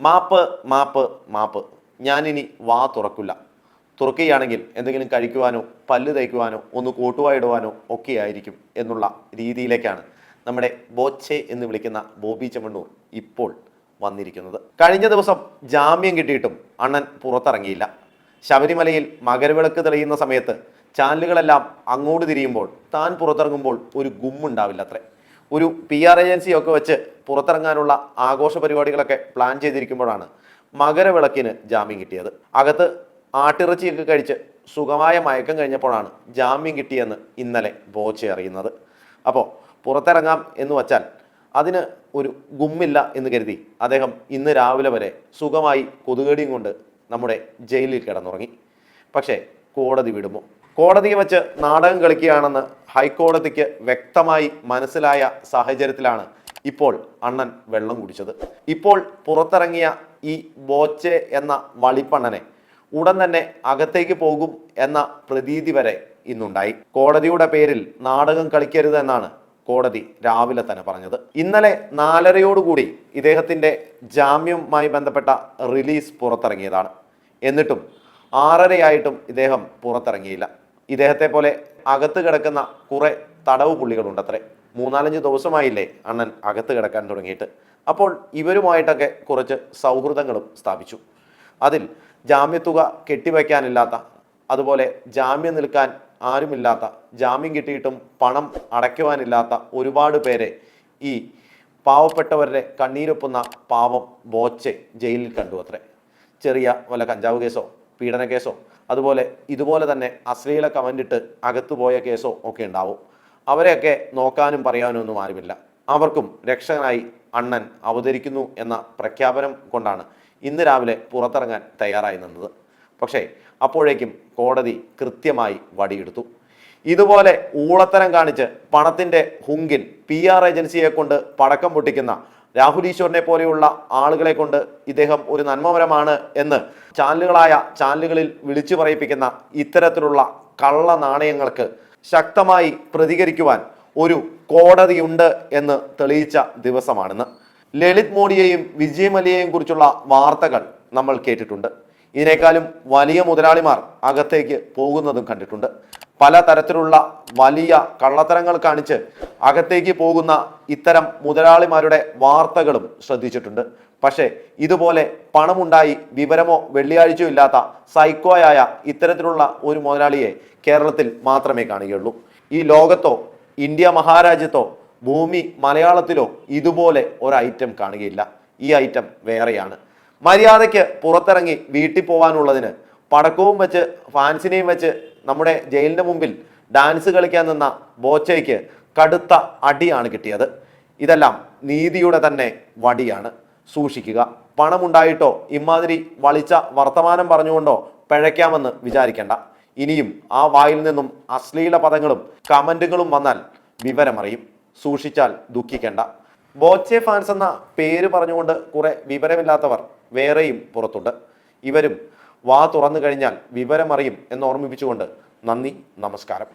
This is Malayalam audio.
മാപ്പ് മാപ്പ് മാപ്പ്. ഞാനിനി വാ തുറക്കില്ല. തുറക്കുകയാണെങ്കിൽ എന്തെങ്കിലും കഴിക്കുവാനോ പല്ല് തേക്കുവാനോ ഒന്ന് കൂട്ടുവായിടുവാനോ ഒക്കെ ആയിരിക്കും എന്നുള്ള രീതിയിലേക്കാണ് നമ്മുടെ ബോച്ചെ എന്ന് വിളിക്കുന്ന ബോബി ചെമ്മണ്ണൂർ ഇപ്പോൾ വന്നിരിക്കുന്നത്. കഴിഞ്ഞ ദിവസം ജാമ്യം കിട്ടിയിട്ടും അണ്ണൻ പുറത്തിറങ്ങിയില്ല. ശബരിമലയിൽ മകരവിളക്ക് തെളിയുന്ന സമയത്ത് ചാനലുകളെല്ലാം അങ്ങോട്ട് തിരിയുമ്പോൾ താൻ പുറത്തിറങ്ങുമ്പോൾ ഒരു ഗുമ്മുണ്ടാവില്ല അത്രേ ഒരു പി ആർ ഏജൻസിയൊക്കെ വെച്ച് പുറത്തിറങ്ങാനുള്ള ആഘോഷ പരിപാടികളൊക്കെ പ്ലാൻ ചെയ്തിരിക്കുമ്പോഴാണ് മകരവിളക്കിന് ജാമ്യം കിട്ടിയത്. അകത്ത് ആട്ടിറച്ചിയൊക്കെ കഴിച്ച് സുഖമായ മയക്കം കഴിഞ്ഞപ്പോഴാണ് ജാമ്യം കിട്ടിയെന്ന് ഇന്നലെ ബോച്ചെ അറിയുന്നത്. അപ്പോൾ പുറത്തിറങ്ങാം എന്ന് വച്ചാൽ അതിന് ഒരു ഗുമ്മില്ല എന്ന് കരുതി അദ്ദേഹം ഇന്ന് രാവിലെ വരെ സുഖമായി കൊതുകടിയും കൊണ്ട് നമ്മുടെ ജയിലിൽ കിടന്നുറങ്ങി. പക്ഷേ കോടതി വിടുമോ? കോടതിയെ വെച്ച് നാടകം കളിക്കുകയാണെന്ന് ഹൈക്കോടതിക്ക് വ്യക്തമായി മനസ്സിലായ സാഹചര്യത്തിലാണ് ഇപ്പോൾ അണ്ണൻ വെള്ളം കുടിച്ചത്. ഇപ്പോൾ പുറത്തിറങ്ങിയ ഈ ബോച്ചെ എന്ന വളിപ്പണ്ണനെ ഉടൻ തന്നെ അകത്തേക്ക് പോകും എന്ന പ്രതീതി വരെ ഇന്നുണ്ടായി. കോടതിയുടെ പേരിൽ നാടകം കളിക്കരുത് എന്നാണ് കോടതി രാവിലെ തന്നെ പറഞ്ഞത്. ഇന്നലെ നാലരയോടുകൂടി ഇദ്ദേഹത്തിന്റെ ജാമ്യവുമായി ബന്ധപ്പെട്ട റിലീസ് പുറത്തിറങ്ങിയതാണ്. എന്നിട്ടും ആറരയായിട്ടും ഇദ്ദേഹം പുറത്തിറങ്ങിയില്ല. ഇദ്ദേഹത്തെ പോലെ അകത്ത് കിടക്കുന്ന കുറെ തടവ് പുള്ളികളുണ്ട് അത്രേ മൂന്നാലഞ്ച് ദിവസമായില്ലേ അണ്ണൻ അകത്ത് കിടക്കാൻ തുടങ്ങിയിട്ട്. അപ്പോൾ ഇവരുമായിട്ടൊക്കെ കുറച്ച് സൗഹൃദങ്ങളും സ്ഥാപിച്ചു. അതിൽ ജാമ്യത്തുക കെട്ടിവയ്ക്കാനില്ലാത്ത അതുപോലെ ജാമ്യം നിൽക്കാൻ ആരുമില്ലാത്ത ജാമ്യം കിട്ടിയിട്ടും പണം അടയ്ക്കുവാനില്ലാത്ത ഒരുപാട് പേരെ ഈ പാവപ്പെട്ടവരുടെ കണ്ണീരൊപ്പുന്ന പാവം ബോച്ചെ ജയിലിൽ കണ്ടു അത്രേ. ചെറിയ വല്ല കഞ്ചാവ് കേസോ പീഡന കേസോ അതുപോലെ ഇതുപോലെ തന്നെ അശ്ലീല കമന്റിട്ട് അകത്തുപോയ കേസോ ഒക്കെ ഉണ്ടാവും. അവരെയൊക്കെ നോക്കാനും പറയാനും ഒന്നും ആരുമില്ല. അവർക്കും രക്ഷകനായി അണ്ണൻ അവതരിക്കുന്നു എന്ന പ്രഖ്യാപനം കൊണ്ടാണ് ഇന്ന് രാവിലെ പുറത്തിറങ്ങാൻ തയ്യാറായി നിന്നത്. പക്ഷേ അപ്പോഴേക്കും കോടതി കൃത്യമായി വടിയെടുത്തു. ഇതുപോലെ ഊളത്തരം കാണിച്ച് പണത്തിന്റെ ഹുങ്കിൽ പി ആർ ഏജൻസിയെ കൊണ്ട് പടക്കം പൊട്ടിക്കുന്ന രാഹുൽ ഈശ്വറിനെ പോലെയുള്ള ആളുകളെ കൊണ്ട് ഇദ്ദേഹം ഒരു നന്മപരമാണ് എന്ന് ചാനലുകളായ ചാനലുകളിൽ വിളിച്ചു പറയിപ്പിക്കുന്ന ഇത്തരത്തിലുള്ള കള്ള നാണയങ്ങൾക്ക് ശക്തമായി പ്രതികരിക്കുവാൻ ഒരു കോടതിയുണ്ട് എന്ന് തെളിയിച്ച ദിവസമാണെന്ന്. ലളിത് മോഡിയെയും വിജയ് മല്യയെയും കുറിച്ചുള്ള വാർത്തകൾ നമ്മൾ കേട്ടിട്ടുണ്ട്. ഇതിനേക്കാളും വലിയ മുതലാളിമാർ അകത്തേക്ക് പോകുന്നതും കണ്ടിട്ടുണ്ട്. പല തരത്തിലുള്ള വലിയ കള്ളത്തരങ്ങൾ കാണിച്ച് അകത്തേക്ക് പോകുന്ന ഇത്തരം മുതലാളിമാരുടെ വാർത്തകളും ശ്രദ്ധിച്ചിട്ടുണ്ട്. പക്ഷേ ഇതുപോലെ പണമുണ്ടായി വിവരമോ വെള്ളിയാഴ്ചയോ ഇല്ലാത്ത സൈക്കോയായ ഇത്തരത്തിലുള്ള ഒരു മുതലാളിയെ കേരളത്തിൽ മാത്രമേ കാണുകയുള്ളൂ. ഈ ലോകത്തോ ഇന്ത്യ മഹാരാജ്യത്തോ ഭൂമി മലയാളത്തിലോ ഇതുപോലെ ഒരു ഐറ്റം കാണുകയില്ല. ഈ ഐറ്റം വേറെയാണ്. മര്യാദയ്ക്ക് പുറത്തിറങ്ങി വീട്ടിൽ പോകാനുള്ളതിന് പടക്കവും വെച്ച് ഫാൻസിനെയും വെച്ച് നമ്മുടെ ജയിലിന്റെ മുമ്പിൽ ഡാൻസ് കളിക്കാൻ നിന്ന ബോച്ചയ്ക്ക് കടുത്ത അടിയാണ് കിട്ടിയത്. ഇതെല്ലാം നീതിയുടെ തന്നെ വടിയാണ്. സൂക്ഷിക്കുക. പണമുണ്ടായിട്ടോ? ഇമാതിരി വളിച്ച വർത്തമാനം പറഞ്ഞുകൊണ്ടോ പിഴയ്ക്കാമെന്ന് വിചാരിക്കേണ്ട. ഇനിയും ആ വായിൽ നിന്നും അശ്ലീല പദങ്ങളും കമന്റുകളും വന്നാൽ വിവരമറിയും. സൂക്ഷിച്ചാൽ ദുഃഖിക്കേണ്ട. ബോച്ചെ ഫാൻസ് എന്ന പേര് പറഞ്ഞുകൊണ്ട് കുറെ വിവരമില്ലാത്തവർ വേറെയും പുറത്തുണ്ട്. ഇവരും വാ തുറന്നു കഴിഞ്ഞാൽ വിവരമറിയും എന്ന് ഓർമ്മിപ്പിച്ചുകൊണ്ട് നന്ദി നമസ്കാരം.